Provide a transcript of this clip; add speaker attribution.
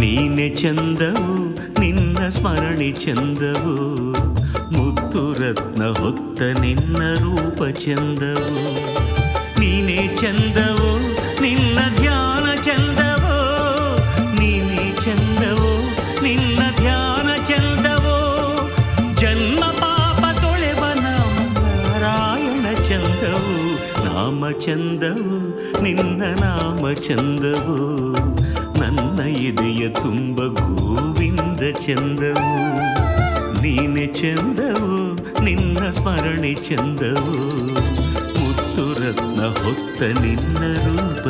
Speaker 1: ನೀನೆ ಚಂದವು ನಿನ್ನ ಸ್ಮರಣೆ ಚಂದವು ಮುತ್ತು ರತ್ನ ಹೊತ್ತ ನಿನ್ನ ರೂಪ ಚಂದವು ನೀನೇ ಚಂದವು ನಿನ್ನ ಧ್ಯಾನ ಚಂದವೋ ನೀನೇ ಚಂದವೋ ನಿನ್ನ ಧ್ಯಾನ ಚಂದವೋ ಜನ್ಮ ಪಾಪ ತೊಳೆವ ನಾರಾಯಣ ಚಂದವು ನಾಮ ಚಂದವು ನಿನ್ನ ನಾಮ ಚಂದವು ನನ್ನ ಎದೆಯ ತುಂಬ ಗೋವಿಂದ ಚಂದವು. ನೀನೆ ಚಂದವು, ನಿನ್ನ ಸ್ಮರಣೆ ಚಂದವು. ಮುತ್ತು ರತ್ನ ಹೊತ್ತ ನಿನ್ನ ರೂಪ